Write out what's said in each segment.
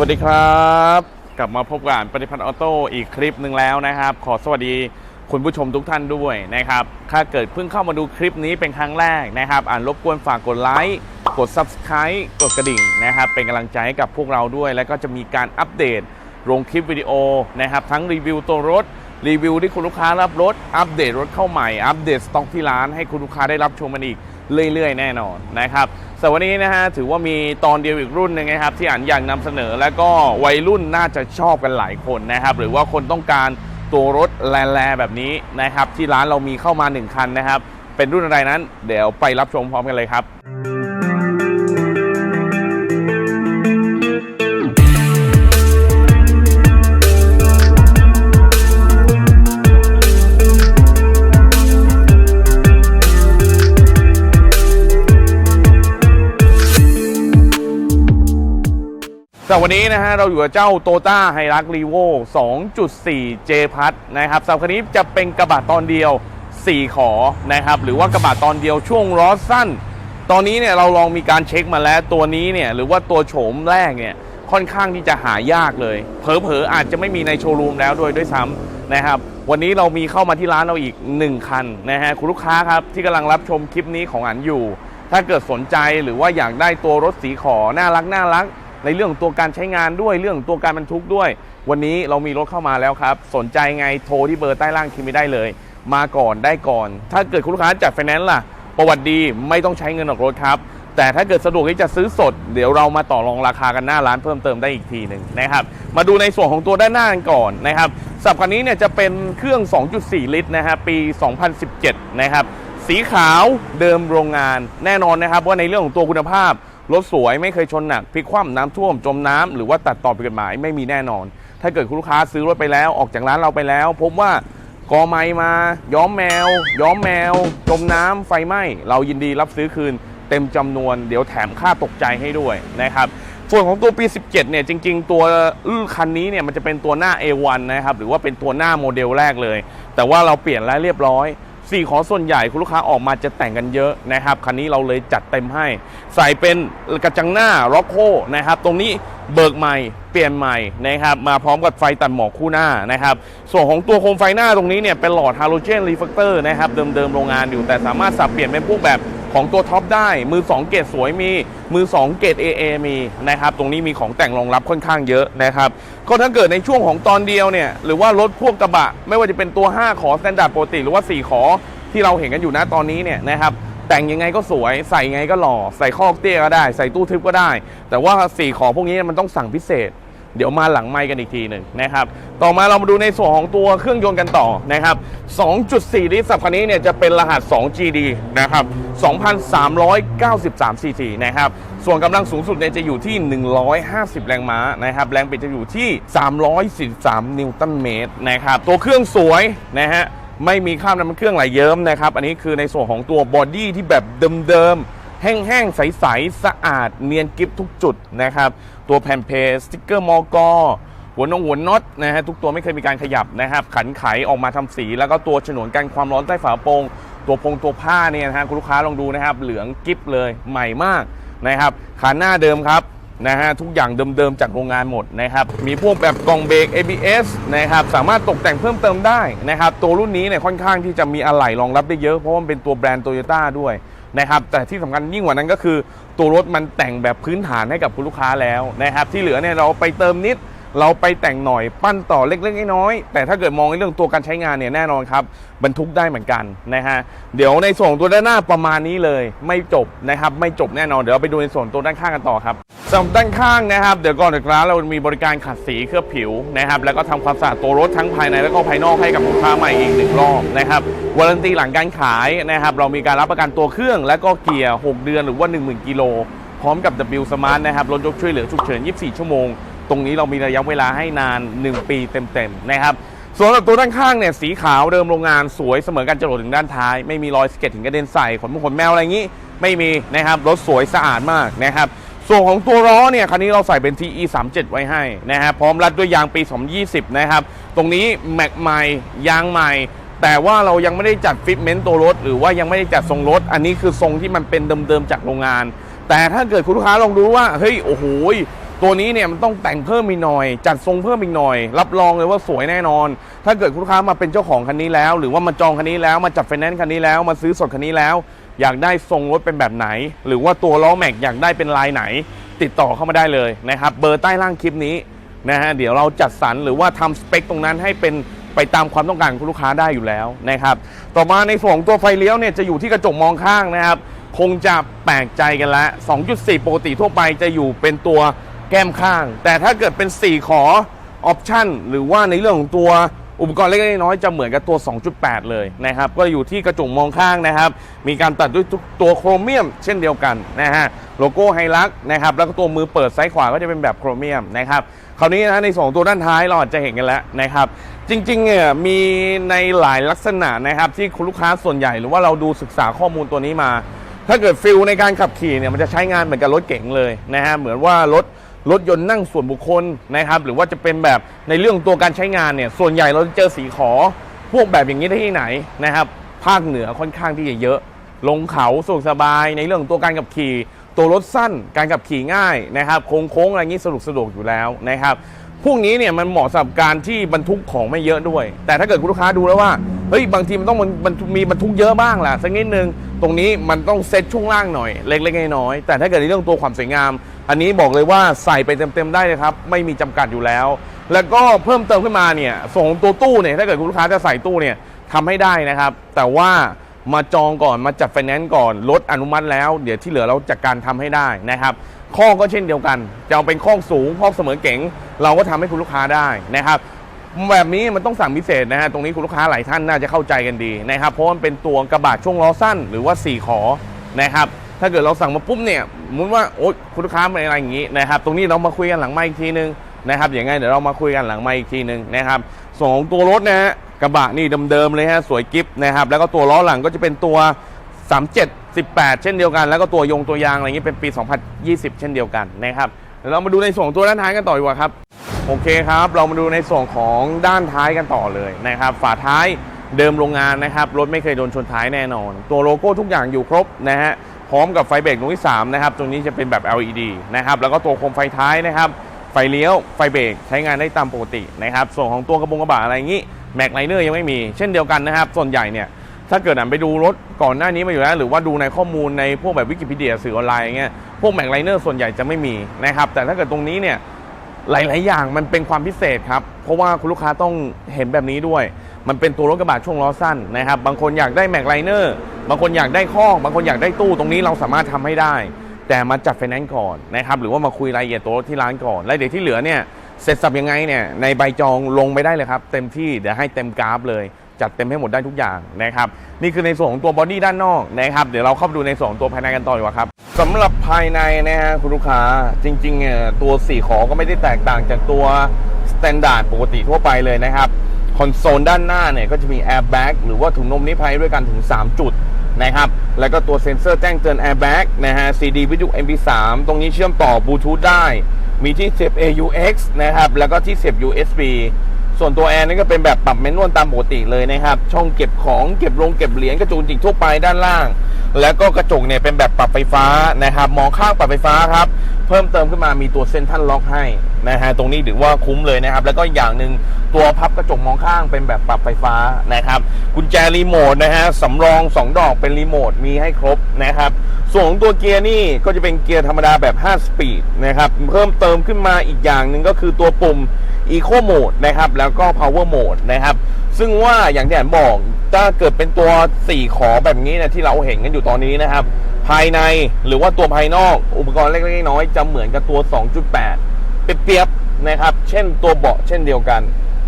วัสดีครับ กลับมาพบกับปฏิพัฒน์ออโต้อีกคลิปหนึ่งแล้วนะครับ ขอสวัสดีคุณผู้ชมทุกท่านด้วยนะครับ ถ้าเกิดเพิ่งเข้ามาดูคลิปนี้เป็นครั้งแรกนะครับ อ่านรบกวนฝากกดไลค์ กด Subscribe กดกระดิ่งนะครับ เป็นกำลังใจให้กับพวกเราด้วย แล้วก็จะมีการอัปเดตลงคลิปวิดีโอนะครับ ทั้งรีวิวตัวรถ รีวิวที่คุณลูกค้ารับรถ อัปเดตรถเข้าใหม่ อัปเดตสต็อกที่ร้านให้คุณลูกค้าได้รับชมมันอีกเรื่อยๆ แน่นอนนะครับ สวันนี้นะฮะถือว่ามีตอนเดียวอีกรุ่นหนึงนะครับ ที่อ่านอยากนำเสนอและก็วัยรุ่นน่าจะชอบกันหลายคนนะครับ หรือว่าคนต้องการตัวรถแลๆแบบนี้นะครับ ที่ร้านเรามีเข้ามา 1 คันนะครับ เป็นรุ่นอะไรนั้น เดี๋ยวไปรับชมพร้อมกันเลยครับ สำหรับวันนี้นะฮะเราอยู่กับเจ้า t o ต้าไฮรักรีโว2.4 J พัทนะครับสำหรับคันนี้จะเป็นกระบะตอนเดียว 4 ขอนะครับหรือว่ากระบะตอนเดียวช่วงล้อสั้น ตอนนี้เนี่ยเราลองมีการเช็คมาแล้วตัวนี้เนี่ยหรือว่าตัวโฉมแรกเนี่ยค่อนข้างที่จะหายากเลย เผลอๆอาจจะไม่มีในโชว์รูมแล้วด้วยด้วยซ้ำนะครับวันนี้เรามีเข้ามาที่ร้านเราอีก 1 คันนะฮะคุณลูกค้าครับที่กำลังรับชมคลิปนี้ของอันอยู่ ถ้าเกิดสนใจหรือว่าอยากได้ตัวรถสีขอน่ารักน่ารัก ในเรื่องของตัวการใช้งานด้วยเรื่องของตัวการบรรทุกด้วย วันนี้เรามีรถเข้ามาแล้วครับ สนใจไงโทรที่เบอร์ใต้ล่างคลิปนี้ได้เลย มาก่อนได้ก่อน ถ้าเกิดคุณลูกค้าจัดไฟแนนซ์ล่ะ ประวัติดีไม่ต้องใช้เงินออกรถครับ แต่ถ้าเกิดสะดวกที่จะซื้อสด เดี๋ยวเรามาต่อรองราคากันหน้าร้านเพิ่มเติมได้อีกทีหนึ่งนะครับ มาดูในส่วนของตัวด้านหน้ากันก่อนนะครับสับคันนี้เนี่ยจะเป็นเครื่อง 2.4 ลิตรนะฮะปี 2017 นะครับสีขาวเดิมโรงงานแน่นอนนะครับว่าในเรื่องของตัวคุณภาพ รถสวยไม่เคยชนหนักพลิกคว่ำน้ำท่วมจมน้ำหรือว่าตัดต่อผิดกฎหมายไม่มีแน่นอน ถ้าเกิดคุณลูกค้าซื้อรถไปแล้วออกจากร้านเราไปแล้ว พบว่ากอไม้มา ย้อมแมว ย้อมแมว จมน้ำไฟไหม้เรายินดีรับซื้อคืน เต็มจำนวนเดี๋ยวแถมค่าตกใจให้ด้วยนะครับส่วนของตัวปี 17 เนี่ยจริง ๆ ตัวคันนี้เนี่ยมันจะเป็นตัวหน้า A1 นะครับหรือว่าเป็นตัวหน้าโมเดลแรกเลย แต่ว่าเราเปลี่ยนแล้วเรียบร้อย สี่ขอส่วนใหญ่คุณลูกค้าออกมาจะแต่งกันเยอะนะครับ คันนี้เราเลยจัดเต็มให้ ใส่เป็นกระจังหน้าล็อกโคนะครับ ตรงนี้เบิกใหม่ เปลี่ยนใหม่นะครับ มาพร้อมกับไฟตัดหมอกคู่หน้านะครับ ส่วนของตัวโคมไฟหน้าตรงนี้เนี่ยเป็นหลอดฮาโลเจนรีเฟกเตอร์นะครับ เดิมๆโรงงานอยู่แต่สามารถสับเปลี่ยนเป็นพวกแบบ ของตัวท็อปได้ มือ 2 เกรดสวยมี มือ 2 เกรด AA มีนะครับ ตรงนี้มีของแต่งรองรับค่อนข้างเยอะนะครับ ก็ถ้าเกิดในช่วงของตอนเดียวเนี่ย หรือว่ารถพวกกระบะ ไม่ว่าจะเป็นตัว 5 ขอสแตนดาร์ดปกติ หรือว่า 4 ขอที่เราเห็นกันอยู่นะตอนนี้เนี่ยนะครับแต่งยังไงก็สวยใส่ยังไงก็หล่อ ใส่ข้อกเตี้ยก็ได้ ใส่ตู้ทึบก็ได้ แต่ว่าสี่ขอพวกนี้มันต้องสั่งพิเศษ เดี๋ยวมาหลังไมค์กันอีกทีหนึ่งนะครับ ต่อมาเรามาดูในส่วนของตัวเครื่องยนต์กันต่อนะครับ 2.4 ลิตรสับคันนี้เนี่ยจะเป็นรหัส 2GD นะครับ 2,393 cc นะครับ ส่วนกำลังสูงสุดเนี่ยจะอยู่ที่ 150 แรงม้านะครับ แรงบิดจะอยู่ที่ 343 นิวตันเมตรนะครับ ตัวเครื่องสวยนะฮะ ไม่มีข้ามน้ำมันเครื่องไหลเยิ้มนะครับ อันนี้คือในส่วนของตัวบอดี้ที่แบบเดิมๆ แห้งๆ ใสๆ สะอาดเนียนกริฟทุกจุดนะครับ ตัวแผ่นเพสติ๊กเกอร์มอกอหัวนงหัวน็อตนะฮะทุกตัวไม่เคยมีการขยับนะครับ ขันไขออกมาทำสี แล้วก็ตัวฉนวนกันความร้อนใต้ฝาโปรงตัวพงตัวผ้าเนี่ยนะฮะคุณลูกค้าลองดูนะครับ เหลืองกิฟเลยใหม่มากนะครับขาหน้าเดิมครับนะฮะทุกอย่างเดิมๆ จากโรงงานหมดนะครับ มีพวกแบบกล่องเบรก ABS นะครับสามารถตกแต่งเพิ่มเติมได้นะครับ ตัวรุ่นนี้เนี่ยค่อนข้างที่จะมีอะไหล่รองรับได้เยอะ เพราะว่ามันเป็นตัวแบรนด์โตโยต้าด้วย นะครับแต่ที่สำคัญยิ่งกว่านั้นก็คือ ตัวรถมันแต่งแบบพื้นฐานให้กับคุณลูกค้าแล้วนะครับที่เหลือเนี่ยเราไปเติมนิด เราไปแต่งหน่อยปั้นต่อเล็กๆน้อยๆแต่ถ้าเกิดมองในเรื่องตัวการใช้งานเนี่ยแน่นอนครับบรรทุกได้เหมือนกันนะฮะเดี๋ยวในส่วนตัวด้านหน้าประมาณนี้เลย ไม่จบนะครับไม่จบแน่นอนเดี๋ยวเราไปดูในส่วนตัวด้านข้างกันต่อครับสำหรับด้านข้างนะครับเดี๋ยวก่อนจากร้านเรามีบริการขัดสีเคลือบผิวนะครับแล้วก็ทำความสะอาดตัวรถทั้งภายในและก็ภายนอกให้กับลูกค้าใหม่อีกหนึ่งรอบนะครับวารันตีหลังการขายนะครับเรามีการรับประกันตัวเครื่อง และก็เกียร์ 6 เดือนหรือว่า 10,000กิโลพร้อมกับ W Smart นะครับรถยกช่วยเหลือฉุกเฉิน 24 ชั่วโมง ตรงนี้เรามีระยะเวลาให้นาน 1 ปีเต็มๆนะครับส่วนตัวด้านข้างเนี่ยสีขาวเดิมโรงงานสวยเสมอกันจรดถึงด้านท้าย ไม่มีรอยสเก็ตถึงกระเด็นใส่ขนมุขนแมวอะไรอย่างนี้ ไม่มีนะครับรถสวยสะอาดมากนะครับส่วนของตัวล้อเนี่ยคันนี้เราใส่เป็น TE 3 7ไว้ให้นะครับพร้อมรัดด้วยยางปี 2020 นะครับ ตรงนี้แม็กใหม่ยางใหม่ แต่ว่าเรายังไม่ได้จัดฟิตเมนต์ตัวรถ หรือว่ายังไม่ได้จัดทรงรถ อันนี้คือทรงที่มันเป็นเดิมๆจากโรงงาน แต่ถ้าเกิดคุณลูกค้าลองดูว่าเฮ้ยโอ้โห ตัวนี้เนี่ยมันต้องแต่งเพิ่มอีกหน่อย จัดทรงเพิ่มอีกหน่อย รับรองเลยว่าสวยแน่นอน ถ้าเกิดคุณลูกค้ามาเป็นเจ้าของคันนี้แล้ว หรือว่ามาจองคันนี้แล้วมาจัดไฟแนนซ์คันนี้แล้วมาซื้อสดคันนี้แล้ว อยากได้ทรงรถเป็นแบบไหน หรือว่าตัวล้อแม็กอยากได้เป็นลายไหน ติดต่อเข้ามาได้เลยนะครับเบอร์ใต้ล่างคลิปนี้นะฮะเดี๋ยวเราจัดสรรหรือว่าทำสเปคตรงนั้นให้เป็นไปตามความต้องการของคุณลูกค้าได้อยู่แล้วนะครับ ต่อมาในส่วนของตัวไฟเลี้ยวเนี่ยจะอยู่ที่กระจกมองข้างนะครับ คงจะแปลกใจกันล้ว2.4 ปกติทั่วไปจะอยู่เป็นตัว แก้มข้าง แต่ถ้าเกิดเป็น 4 ขอออปชั่นหรือว่าในเรื่องของตัวอุปกรณ์เล็กน้อยจะเหมือนกับตัว 2.8 เลยนะครับ ก็อยู่ที่กระจกมองข้างนะครับ มีการตัดด้วยตัวโครเมียม เช่นเดียวกันนะฮะ โลโก้ไฮลักนะครับ แล้วก็ตัวมือเปิดซ้ายขวาก็จะเป็นแบบโครเมียมนะครับ คราวนี้นะในสองตัวด้านท้ายเราอาจจะเห็นกันแล้วนะครับ จริงๆเนี่ยมีในหลายลักษณะนะครับที่คุณลูกค้าส่วนใหญ่หรือว่าเราดูศึกษาข้อมูลตัวนี้มา ถ้าเกิดฟิลในการขับขี่เนี่ยมันจะใช้งานเหมือนกับรถเก๋งเลยนะฮะ เหมือนว่ารถ รถยนต์นั่งส่วนบุคคลนะครับหรือว่าจะเป็นแบบในเรื่องตัวการใช้งานเนี่ยส่วนใหญ่เราจะเจอสีขอ พวกแบบอย่างนี้ได้ที่ไหนนะครับภาคเหนือค่อนข้างที่จะเยอะ ลงเขาสะดวกสบายในเรื่องตัวการขับขี่ ตัวรถสั้นการขับขี่ง่ายนะครับโค้งๆอะไรอย่างนี้สะดวกสะดวกอยู่แล้วนะครับพวกนี้เนี่ยมันเหมาะสำหรับการที่บรรทุกของไม่เยอะด้วย แต่ถ้าเกิดคุณลูกค้าดูแล้วว่าเฮ้ยบางทีมันต้องมันมีบรรทุกเยอะบ้างแหละสักนิดนึงตรงนี้มันต้องเซ็ตช่วงล่างหน่อยเล็กๆน้อยๆแต่ถ้าเกิดในเรื่องตัวความสวยงาม อันนี้บอกเลยว่าใส่ไปเต็มๆได้เลยครับ ไม่มีจำกัดอยู่แล้ว แล้วก็เพิ่มเติมขึ้นมาเนี่ยส่งตัวตู้เนี่ยถ้าเกิดคุณลูกค้าจะใส่ตู้เนี่ยทำให้ได้นะครับ แต่ว่ามาจองก่อนมาจัดไฟแนนซ์ก่อนรถอนุมัติแล้ว เดี๋ยวที่เหลือเราจัดการทำให้ได้นะครับข้อก็เช่นเดียวกัน จะเอาเป็นข้อสูงข้อเสมอเก๋งเราก็ทำให้คุณลูกค้าได้นะครับแบบนี้มันต้องสั่งพิเศษนะฮะตรงนี้คุณลูกค้าหลายท่านน่าจะเข้าใจกันดีนะครับเพราะมันเป็นตัวกระบะช่วงล้อสั้นหรือว่า 4 ขอนะครับถ้าเกิดเราสั่งมาปุ๊บเนี่ย มุนว่าโอ๊ยคุณลูกค้าเป็นอะไรอย่างนี้นะครับ ตรงนี้เรามาคุยกันหลังไมค์อีกทีนึงนะครับอย่างไงเดี๋ยวเรามาคุยกันหลังไมค์อีกทีนึงนะครับส่วนของตัวรถนะฮะกระบะนี่เดิมๆเลยฮะสวยกิฟนะครับแล้วก็ตัวล้อหลังก็จะเป็นตัว 37 18 เช่นเดียวกัน แล้วก็ตัวยงตัวยางอะไรอย่างนี้เป็นปี 2020 เช่นเดียวกันนะครับเดี๋ยวเรามาดูในส่วนของตัวด้านท้ายกันต่อดีกว่าครับโอเคครับ เรามาดูในส่วนของด้านท้ายกันต่อเลยนะครับ ฝาท้ายเดิมโรงงานนะครับ รถไม่เคยโดนชนท้ายแน่นอน ตัวโลโก้ทุกอย่างอยู่ครบนะฮะ พร้อมกับไฟเบรกดวงที่3นะครับตรงนี้จะเป็นแบบ LED นะครับแล้วก็ตัวโคมไฟท้ายนะครับไฟเลี้ยวไฟเบรกใช้งานได้ตามปกตินะครับส่วนของตัวกระบงกระบะอะไรอย่างนี้แม็กไลเนอร์ยังไม่มีเช่นเดียวกันนะครับ ส่วนใหญ่เนี่ยถ้าเกิดอ่านไปดูรถก่อนหน้านี้มาอยู่แล้ว หรือว่าดูในข้อมูลในพวกแบบวิกิพีเดียสื่อออนไลน์อย่างเงี้ยพวกแม็กไลเนอร์ส่วนใหญ่จะไม่มีนะครับแต่ถ้าเกิดตรงนี้เนี่ยหลาย ๆ อย่างมันเป็นความพิเศษครับ เพราะว่าคุณลูกค้าต้องเห็นแบบนี้ด้วย มันเป็นตัวรถกระบะช่วงล้อสั้นนะครับบางคนอยากได้แม็กไลเนอร์บางคนอยากได้ข้อบางคนอยากได้ตู้ตรงนี้เราสามารถทำให้ได้ แต่มาจัดไฟแนนซ์ก่อนนะครับหรือว่ามาคุยรายละเอียดตัวรถที่ร้านก่อนแล้วเดี๋ยวที่เหลือเนี่ยเสร็จสับยังไงเนี่ยในใบจองลงไปได้เลยครับ เต็มที่เดี๋ยวให้เต็มกราฟเลยจัดเต็มให้หมดได้ทุกอย่างนะครับนี่คือในส่วนของตัวบอดี้ด้านนอกนะครับเดี๋ยวเราเข้าไปดูในส่วนของตัวภายในกันต่อดีกว่าครับสำหรับภายในนะฮะคุณลูกค้าจริงๆเนี่ยตัว4ขอก็ไม่ได้แตกต่างจากตัวสแตนดาร์ดปกติทั่วไปเลยนะครับ คอนโซลด้านหน้าเนี่ยก็จะมีแอร์แบ็กหรือว่าถุงนมนิรภัยด้วยกันถึง 3 จุดนะครับ แล้วก็ตัวเซ็นเซอร์แจ้งเตือนแอร์แบ็กนะฮะ CD วิทยุ MP3 ตรงนี้เชื่อมต่อบลูทูธได้ มีที่เสียบ AUX นะครับ แล้วก็ที่เสียบ USB ส่วนตัวแอร์นี่ก็เป็นแบบปรับเมนนวลตามปกติเลยนะครับ ช่องเก็บของเก็บลงเก็บเหรียญกระจุกจิกทั่วไปด้านล่าง แล้วก็กระจกเนี่ยเป็นแบบปรับไฟฟ้านะครับ มองข้างปรับไฟฟ้าครับ เพิ่มเติมขึ้นมามีตัวเซ็นทรัลล็อกให้นะฮะตรงนี้ถือว่าคุ้มเลยนะครับ แล้วก็อย่างหนึ่งตัวพับกระจกมองข้างเป็นแบบปรับไฟฟ้านะครับกุญแจรีโมทนะฮะสำรอง 2 ดอกเป็นรีโมทมีให้ครบนะครับส่วนของตัวเกียร์นี่ก็จะเป็นเกียร์ธรรมดาแบบ 5 สปีดนะครับเพิ่มเติมขึ้นมาอีกอย่างหนึ่งก็คือตัวปุ่ม Eco Mode นะครับแล้วก็ Power Mode นะครับซึ่งว่าอย่างที่อันบอกถ้าเกิดเป็นตัว 4 ขอแบบนี้นะที่เราเห็นกันอยู่ตอนนี้นะครับ ภายในหรือว่าตัวภายนอกอุปกรณ์เล็กๆน้อยๆจะเหมือนกับตัว 2.8 เปรียบๆนะครับ เช่นตัวเบาะเช่นเดียวกัน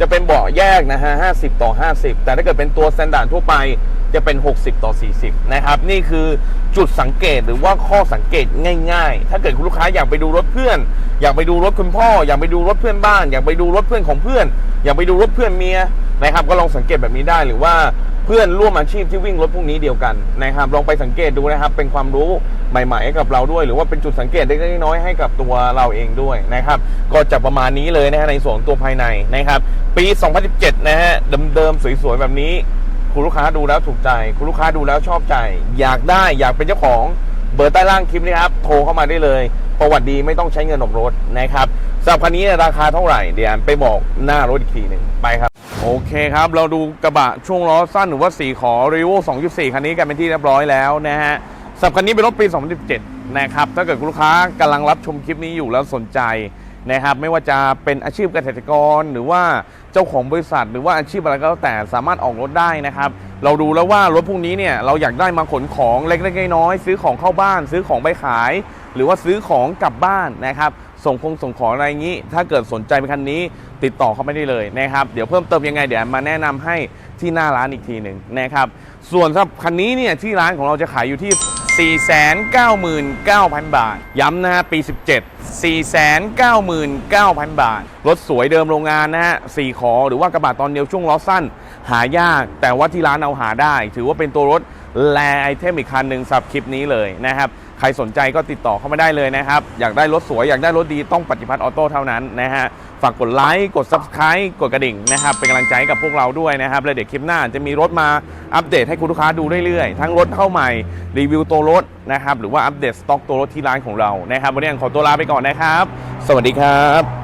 จะเป็นเบาะแยกนะฮะ 50 ต่อ 50 แต่ถ้าเกิดเป็นตัวสแตนดาร์ดทั่วไปจะเป็น 60 ต่อ 40 นะครับ นี่คือจุดสังเกตหรือว่าข้อสังเกตง่ายๆ ถ้าเกิดคุณลูกค้าอยากไปดูรถเพื่อน อยากไปดูรถคุณพ่อ อยากไปดูรถเพื่อนบ้าน อยากไปดูรถเพื่อนของเพื่อน อยากไปดูรถเพื่อนเมียนะครับ ก็ลองสังเกตแบบนี้ได้หรือว่า เพื่อนร่วมอาชีพที่วิ่งรถพวกนี้เดียวกันนะครับลองไปสังเกตดูนะครับ เป็นความรู้ใหม่ๆให้กับเราด้วย หรือว่าเป็นจุดสังเกตเล็กๆน้อยๆให้กับตัวเราเองด้วยนะครับ ก็จะประมาณนี้เลยนะฮะในส่วนตัวภายในนะครับ ปี 2017 นะฮะเดิมๆสวยๆแบบนี้คุณลูกค้าดูแล้วถูกใจ คุณลูกค้าดูแล้วชอบใจ อยากได้อยากเป็นเจ้าของเบอร์ใต้ล่างคลิปนี้ครับโทรเข้ามาได้เลย ประวัติดีไม่ต้องใช้เงินออกรถนะครับสำหรับคันนี้ราคาเท่าไหร่เดี๋ยวอันไปบอกหน้ารถอีกทีหนึ่งไปครับ โอเคครับ เราดูกระบะช่วงล้อสั้นหรือว่าสีขอ r e v o 2.4 คันนี้กันเป็นที่เรียบร้อยแล้วนะฮะสำหรับคันนี้เป็นรถปี 2017 นะครับ ถ้าเกิดคุณลูกค้ากำลังรับชมคลิปนี้อยู่แล้วสนใจนะครับ ไม่ว่าจะเป็นอาชีพเกษตรกรหรือว่าเจ้าของบริษัท หรือว่าอาชีพอะไรก็แล้วแต่สามารถออกรถได้นะครับ เราดูแล้วว่ารถพวกนี้เนี่ยเราอยากได้มาขนของเล็กๆน้อยๆซื้อของเข้าบ้าน ซื้อของไปขาย หรือว่าซื้อของกลับบ้านนะครับ ส่งคงส่งของอะไรอย่างนี้ ถ้าเกิดสนใจเป็นคันนี้ติดต่อเข้าไม่ได้เลยนะครับ เดี๋ยวเพิ่มเติมยังไงเดี๋ยวมาแนะนำให้ที่หน้าร้านอีกทีหนึ่งนะครับ ส่วนสำหรับคันนี้เนี่ยที่ร้านของเราจะขายอยู่ที่ 499,000 บาท ย้ำนะฮะปี 17 499,000 บาท รถสวยเดิมโรงงานนะฮะสี่ขอหรือว่ากระบะตอนเดียวช่วงล้อสั้น หายาก แต่ว่าที่ร้านเอาหาได้ ถือว่าเป็นตัวรถแลไอเทมอีกคันหนึ่งสับคลิปนี้เลยนะครับ ครสนใจก็ติดต่อเข้ามาได้เลยนะครับ อยากได้รถสวย อยากได้รถดีต้องปฏิพัฒน์ออโต้เท่านั้นนะฮะ ฝากกดไลค์ กด Subscribe กดกระดิ่งนะครับ เป็นกำลังใจให้กับพวกเราด้วยนะครับ แล้วเดี๋ยวคลิปหน้าจะมีรถมาอัปเดตให้คุณลูกค้าดูเรื่อยๆ ทั้งรถเข้าใหม่ รีวิวตัวรถนะครับ หรือว่าอัปเดตสต็อกตัวรถที่ร้านของเรา นะครับ วันนี้ขอตัวลาไปก่อนนะครับ สวัสดีครับ